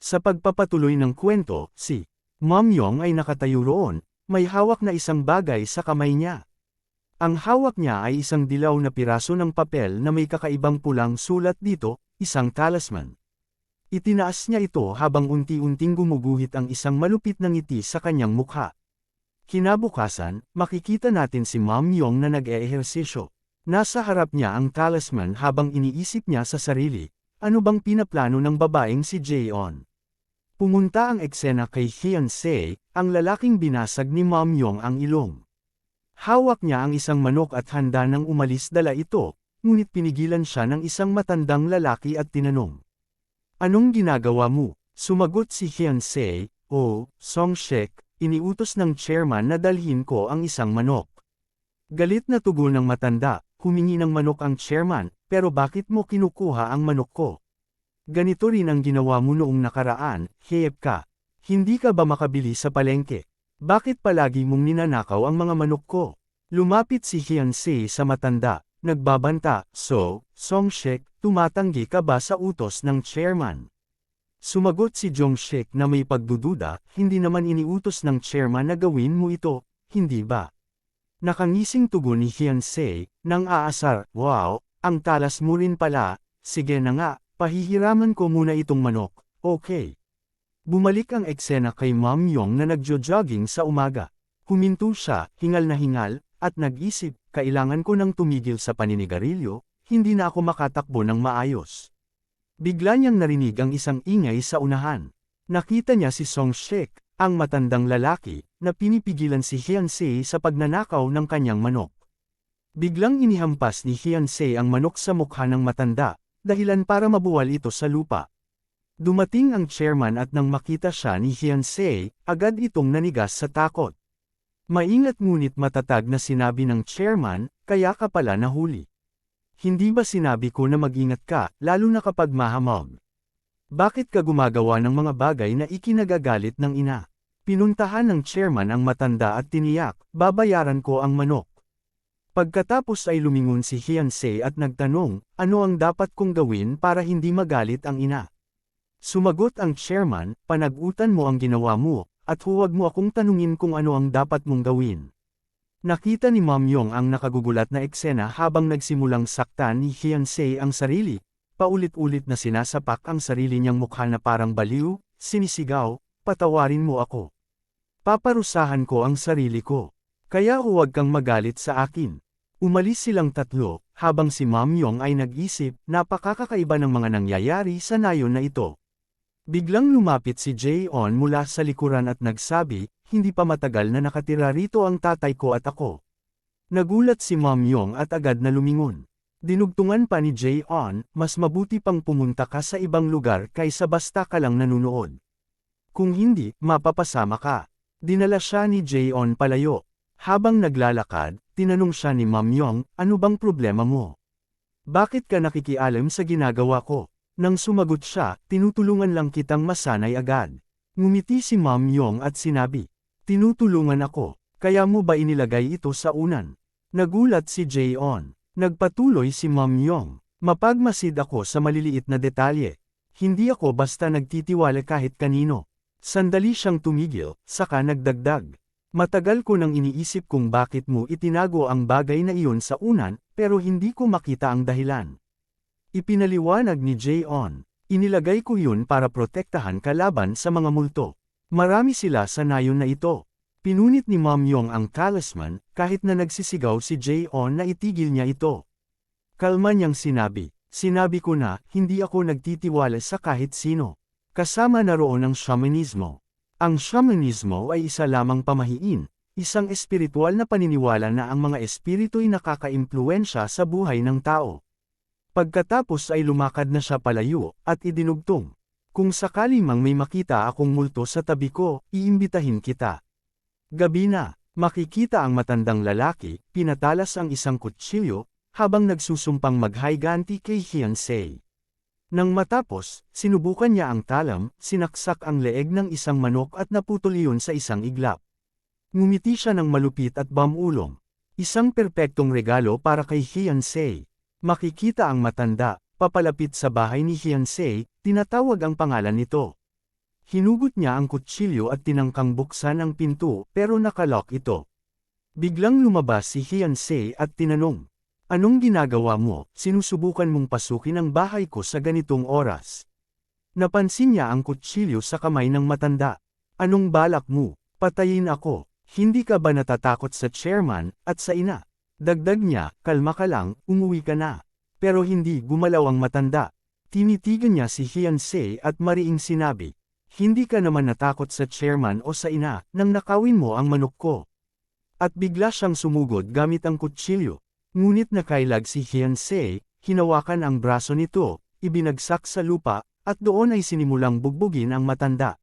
Sa pagpapatuloy ng kwento, si Mom Yong ay nakatayo roon, may hawak na isang bagay sa kamay niya. Ang hawak niya ay isang dilaw na piraso ng papel na may kakaibang pulang sulat dito, isang talisman. Itinaas niya ito habang unti-unting gumuguhit ang isang malupit na ngiti sa kanyang mukha. Kinabukasan, makikita natin si Mom Yong na nag-eehersisyo. Nasa harap niya ang talisman habang iniisip niya sa sarili, ano bang pinaplano ng babaeng si Jaeon. Pumunta ang eksena kay Se, ang lalaking binasag ni Mom Yong ang ilong. Hawak niya ang isang manok at handa nang umalis dala ito, ngunit pinigilan siya ng isang matandang lalaki at tinanong. Anong ginagawa mo? Sumagot si Se, o, Song Shek, iniutos ng chairman na dalhin ko ang isang manok. Galit na tugon ng matanda, humingi ng manok ang chairman, pero bakit mo kinukuha ang manok ko? Ganito rin ang ginawa mo noong nakaraan, hiyep ka. Hindi ka ba makabili sa palengke? Bakit palagi mong ninanakaw ang mga manok ko? Lumapit si Hyunse sa matanda, nagbabanta, so, Songshek, tumatanggi ka ba sa utos ng chairman? Sumagot si Jongshek na may pagdududa, hindi naman iniutos ng chairman na gawin mo ito, hindi ba? Nakangising tugon ni Hyunse, nang aasar, wow, ang talas mo rin pala, sige na nga, Pahihiraman ko muna itong manok, okay. Bumalik ang eksena kay Mom Yong na nagjo-jogging sa umaga. Huminto siya, hingal na hingal, at nag-isip, kailangan ko nang tumigil sa paninigarilyo, hindi na ako makatakbo ng maayos. Bigla niyang narinig ang isang ingay sa unahan. Nakita niya si Song Shek, ang matandang lalaki, na pinipigilan si Hyunse sa pagnanakaw ng kanyang manok. Biglang inihampas ni Hyunse ang manok sa mukha ng matanda, dahilan para mabuwal ito sa lupa. Dumating ang chairman at nang makita siya ni Hyunsei, agad itong nanigas sa takot. Maingat ngunit matatag na sinabi ng chairman, kaya ka pala nahuli. Hindi ba sinabi ko na mag-ingat ka, lalo na kapag mahamog? Bakit ka gumagawa ng mga bagay na ikinagagalit ng ina? Pinuntahan ng chairman ang matanda at tiniyak, babayaran ko ang manok. Pagkatapos ay lumingon si Hyunse at nagtanong, ano ang dapat kong gawin para hindi magalit ang ina. Sumagot ang chairman, panagutan mo ang ginawa mo, at huwag mo akong tanungin kung ano ang dapat mong gawin. Nakita ni Mom Yong ang nakagugulat na eksena habang nagsimulang saktan ni Hyunse ang sarili, paulit-ulit na sinasapak ang sarili niyang mukha na parang baliw, sinisigaw, patawarin mo ako. Paparusahan ko ang sarili ko. Kaya huwag kang magalit sa akin. Umalis silang tatlo, habang si Mom Yong ay nag-isip, napakakakaiba ng mga nangyayari sa nayon na ito. Biglang lumapit si Jae-on mula sa likuran at nagsabi, hindi pa matagal na nakatira rito ang tatay ko at ako. Nagulat si Mom Yong at agad na lumingon. Dinugtungan pa ni Jae-on, mas mabuti pang pumunta ka sa ibang lugar kaysa basta ka lang nanunood. Kung hindi, mapapasama ka. Dinala siya ni Jae-on palayo. Habang naglalakad, tinanong siya ni Ma'am Yong, ano bang problema mo? Bakit ka nakikialam sa ginagawa ko? Nang sumagot siya, tinutulungan lang kitang masanay agad. Ngumiti si Ma'am Yong at sinabi, tinutulungan ako, kaya mo ba inilagay ito sa unan? Nagulat si Jae-on. Nagpatuloy si Ma'am Yong, mapagmasid ako sa maliliit na detalye. Hindi ako basta nagtitiwala kahit kanino. Sandali siyang tumigil, saka nagdagdag. Matagal ko nang iniisip kung bakit mo itinago ang bagay na iyon sa unan, pero hindi ko makita ang dahilan. Ipinaliwanag ni Jay-on, inilagay ko yun para protektahan kalaban sa mga multo. Marami sila sa nayon na ito. Pinunit ni Mom Yong ang talisman, kahit na nagsisigaw si Jay-on na itigil niya ito. Kalma niyang sinabi, sinabi ko na, hindi ako nagtitiwala sa kahit sino. Kasama na roon ang shamanismo. Ang shamanismo ay isa lamang pamahiin, isang espiritual na paniniwala na ang mga espiritu'y nakakaimpluensya sa buhay ng tao. Pagkatapos ay lumakad na siya palayo, at idinugtong. Kung sakali mang may makita akong multo sa tabi ko, iimbitahin kita. Gabi na, makikita ang matandang lalaki, pinatalas ang isang kutsilyo, habang nagsusumpang maghayganti kay Hyunsei. Nang matapos, sinubukan niya ang talam, sinaksak ang leeg ng isang manok at naputol iyon sa isang iglap. Ngumiti siya ng malupit at bamulong. Isang perpektong regalo para kay Hyunsei. Makikita ang matanda, papalapit sa bahay ni Hyunsei, tinatawag ang pangalan nito. Hinugot niya ang kutsilyo at tinangkang buksan ang pinto pero nakalock ito. Biglang lumabas si Hyunsei at tinanong, Anong ginagawa mo, sinusubukan mong pasukin ang bahay ko sa ganitong oras? Napansin niya ang kutsilyo sa kamay ng matanda. Anong balak mo? Patayin ako. Hindi ka ba natatakot sa chairman, at sa ina? Dagdag niya, kalma ka lang, umuwi ka na. Pero hindi gumalaw ang matanda. Tinitigan niya si Hyunsei at mariing sinabi, Hindi ka naman natakot sa chairman o sa ina, nang nakawin mo ang manok ko. At bigla siyang sumugod gamit ang kutsilyo. Ngunit nakailag si Hyunsei, hinawakan ang braso nito, ibinagsak sa lupa, at doon ay sinimulang bugbugin ang matanda.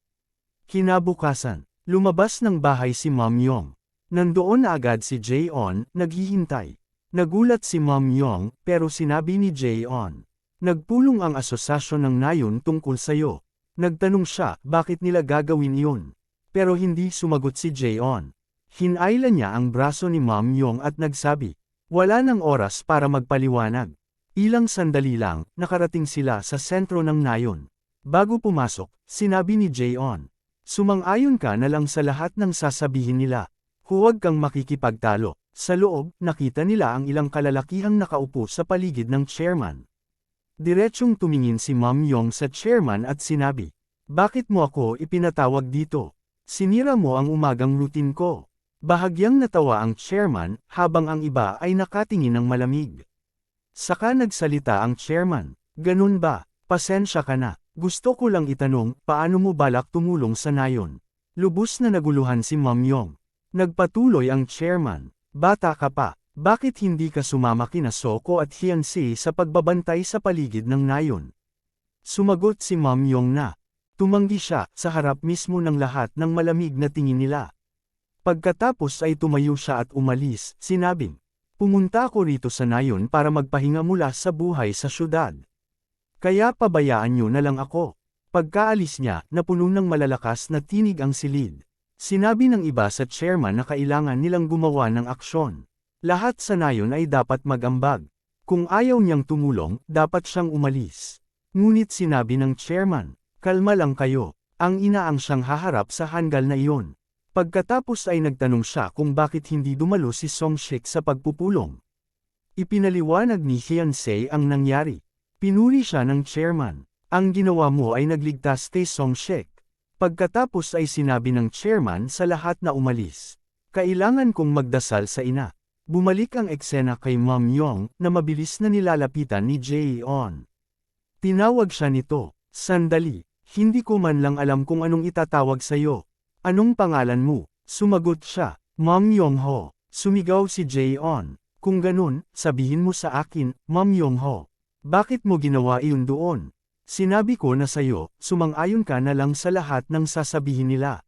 Kinabukasan, lumabas ng bahay si Mom Yong. Nandoon na agad si Jae-on, naghihintay. Nagulat si Mom Yong, pero sinabi ni Jae-on. Nagpulong ang asosasyon ng nayon tungkol sayo. Nagtanong siya, bakit nila gagawin iyon? Pero hindi sumagot si Jae-on. Hinayla niya ang braso ni Mom Yong at nagsabi, wala nang oras para magpaliwanag. Ilang sandali lang, nakarating sila sa sentro ng nayon. Bago pumasok, sinabi ni Jayon, Sumang-ayon ka na lang sa lahat ng sasabihin nila. Huwag kang makikipagtalo. Sa loob, nakita nila ang ilang kalalakihang nakaupo sa paligid ng chairman. Diretsyong tumingin si Ma'am Yong sa chairman at sinabi, Bakit mo ako ipinatawag dito? Sinira mo ang umagang routine ko. Bahagyang natawa ang chairman, habang ang iba ay nakatingin ng malamig. Saka nagsalita ang chairman, ganun ba, pasensya ka na, gusto ko lang itanong, paano mo balak tumulong sa nayon? Lubos na naguluhan si Ma'am Yong. Nagpatuloy ang chairman, bata ka pa, bakit hindi ka sumama kina Soko at Hyunsi sa pagbabantay sa paligid ng nayon? Sumagot si Ma'am Yong na, tumanggi siya sa harap mismo ng lahat ng malamig na tingin nila. Pagkatapos ay tumayo siya at umalis, sinabing, Pumunta ako rito sa nayon para magpahinga mula sa buhay sa syudad. Kaya pabayaan niyo na lang ako. Pagkaalis niya, napuno ng malalakas na tinig ang silid. Sinabi ng iba sa chairman na kailangan nilang gumawa ng aksyon. Lahat sa nayon ay dapat magambag. Kung ayaw niyang tumulong, dapat siyang umalis. Ngunit sinabi ng chairman, kalma lang kayo, ang ina ang siyang haharap sa hanggal na iyon. Pagkatapos ay nagtanong siya kung bakit hindi dumalo si Song Shik sa pagpupulong. Ipinaliwanag ni Hyunsei ang nangyari. Pinuri siya ng chairman. Ang ginawa mo ay nagligtas kay Song Shik. Pagkatapos ay sinabi ng chairman sa lahat na umalis. Kailangan kong magdasal sa ina. Bumalik ang eksena kay Mom Yong na mabilis na nilalapitan ni Jae-on. Tinawag siya nito, sandali, hindi ko man lang alam kung anong itatawag sa'yo. Anong pangalan mo? Sumagot siya, Mom Yong-ho. Sumigaw si Jae-on. Kung ganun, sabihin mo sa akin, Mom Yong-ho. Bakit mo ginawa iyon doon? Sinabi ko na sayo, sumang-ayon ka na lang sa lahat ng sasabihin nila.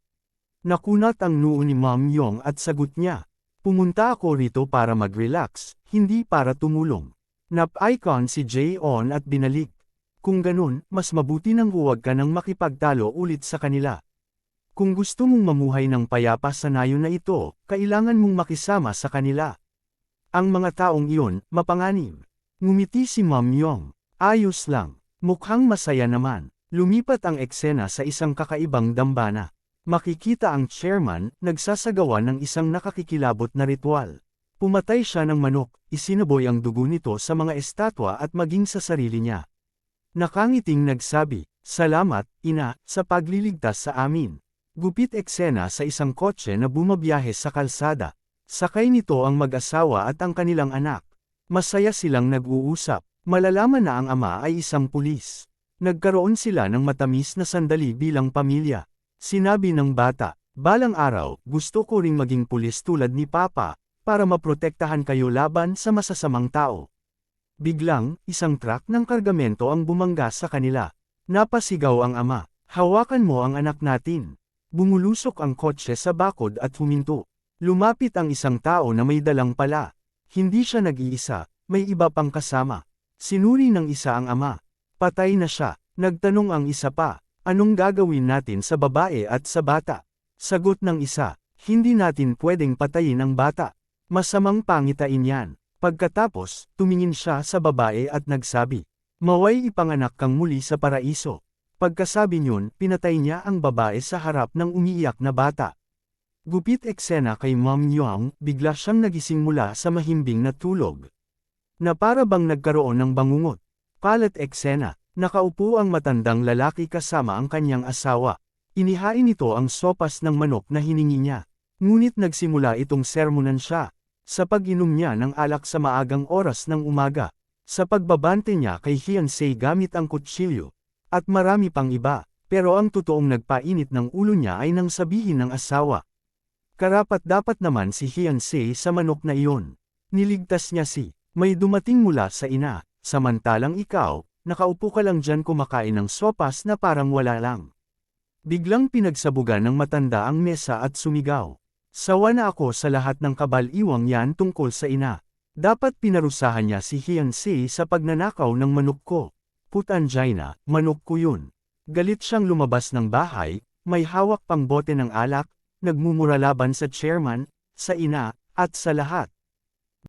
Nakunat ang noo ni Mom Yong at sagot niya. Pumunta ako rito para mag-relax, hindi para tumulong. Nap-icon si Jae-on at binalik. Kung ganun, mas mabuti nang huwag ka nang makipagtalo ulit sa kanila. Kung gusto mong mamuhay ng payapa sa nayon na ito, kailangan mong makisama sa kanila. Ang mga taong iyon, mapanganib. Ngumiti si Ma'am Yong. Ayos lang. Mukhang masaya naman. Lumipat ang eksena sa isang kakaibang dambana. Makikita ang chairman, nagsasagawa ng isang nakakikilabot na ritual. Pumatay siya ng manok, isinaboy ang dugo nito sa mga estatwa at maging sa sarili niya. Nakangiting nagsabi, Salamat, ina, sa pagliligtas sa amin. Gupit eksena sa isang kotse na bumabiyahe sa kalsada. Sakay nito ang mag-asawa at ang kanilang anak. Masaya silang nag-uusap. Malalaman na ang ama ay isang pulis. Nagkaroon sila ng matamis na sandali bilang pamilya. Sinabi ng bata, balang araw, gusto ko ring maging pulis tulad ni Papa, para maprotektahan kayo laban sa masasamang tao. Biglang, isang truck ng kargamento ang bumangga sa kanila. Napasigaw ang ama, hawakan mo ang anak natin. Bumulusok ang kotse sa bakod at huminto. Lumapit ang isang tao na may dalang pala. Hindi siya nag-iisa, may iba pang kasama. Sinuri ng isa ang ama. Patay na siya. Nagtanong ang isa pa, anong gagawin natin sa babae at sa bata? Sagot ng isa, hindi natin pwedeng patayin ang bata. Masamang pangitain yan. Pagkatapos, tumingin siya sa babae at nagsabi, Maway ipanganak kang muli sa paraiso. Pagkasabi niyon, pinatay niya ang babae sa harap ng umiiyak na bata. Gupit eksena kay Mom Yong, bigla siyang nagising mula sa mahimbing na tulog. Na para bang nagkaroon ng bangungot. Palat eksena, nakaupo ang matandang lalaki kasama ang kanyang asawa. Inihain nito ang sopas ng manok na hiningi niya. Ngunit nagsimula itong sermonan siya. Sa pag-inom niya ng alak sa maagang oras ng umaga. Sa pagbabante niya kay Hyunsei gamit ang kutsilyo. At marami pang iba. Pero ang totoong nagpainit ng ulo niya ay nang sabihin ng asawa. Karapat dapat naman si Hyunsei sa manok na iyon. Niligtas niya si, may dumating mula sa ina, samantalang ikaw, nakaupo ka lang dyan kumakain ng sopas na parang wala lang. Biglang pinagsabugan ng matanda ang mesa at sumigaw. Sawa na ako sa lahat ng kabal-iwang yan tungkol sa ina. Dapat pinarusahan niya si Hyunsei sa pagnanakaw ng manok ko. Putanjay manok ko yun. Galit siyang lumabas ng bahay, may hawak pang bote ng alak, nagmumura laban sa chairman, sa ina, at sa lahat.